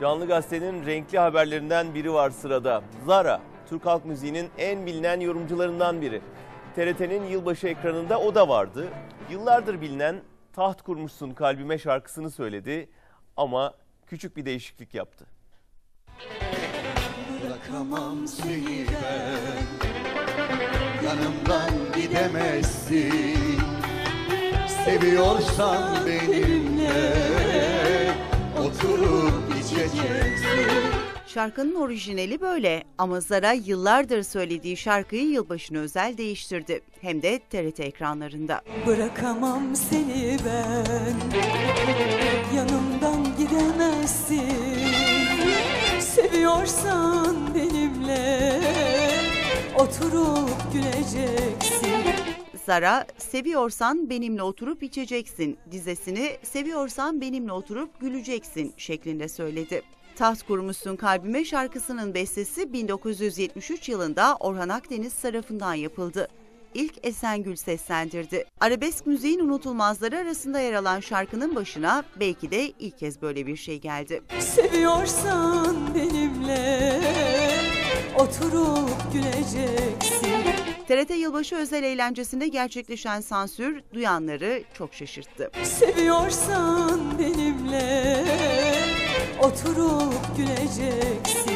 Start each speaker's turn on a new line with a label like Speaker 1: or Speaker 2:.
Speaker 1: Canlı Gazete'nin renkli haberlerinden biri var sırada. Zara, Türk halk müziğinin en bilinen yorumcularından biri. TRT'nin yılbaşı ekranında o da vardı. Yıllardır bilinen Taht Kurmuşsun Kalbime şarkısını söyledi ama küçük bir değişiklik yaptı.
Speaker 2: Bırakamam seni ben Yanımdan gidemezsin Seviyorsan benimle
Speaker 3: Şarkının orijinali böyle ama Zara yıllardır söylediği şarkıyı yılbaşına özel değiştirdi. Hem de TRT ekranlarında.
Speaker 4: Bırakamam seni ben Yanımdan gidemezsin Seviyorsan benimle Oturup güleceksin
Speaker 3: Zara, seviyorsan benimle oturup içeceksin dizesini seviyorsan benimle oturup güleceksin şeklinde söyledi. Taht kurmuşsun kalbime şarkısının bestesi 1973 yılında Orhan Akdeniz tarafından yapıldı. İlk Esengül seslendirdi. Arabesk müziğin unutulmazları arasında yer alan şarkının başına belki de ilk kez böyle bir şey geldi.
Speaker 4: Seviyorsan benimle Oturup güleceksin
Speaker 3: TRT yılbaşı özel eğlencesinde gerçekleşen sansür duyanları çok şaşırttı.
Speaker 4: Seviyorsan benimle Oturup güleceksin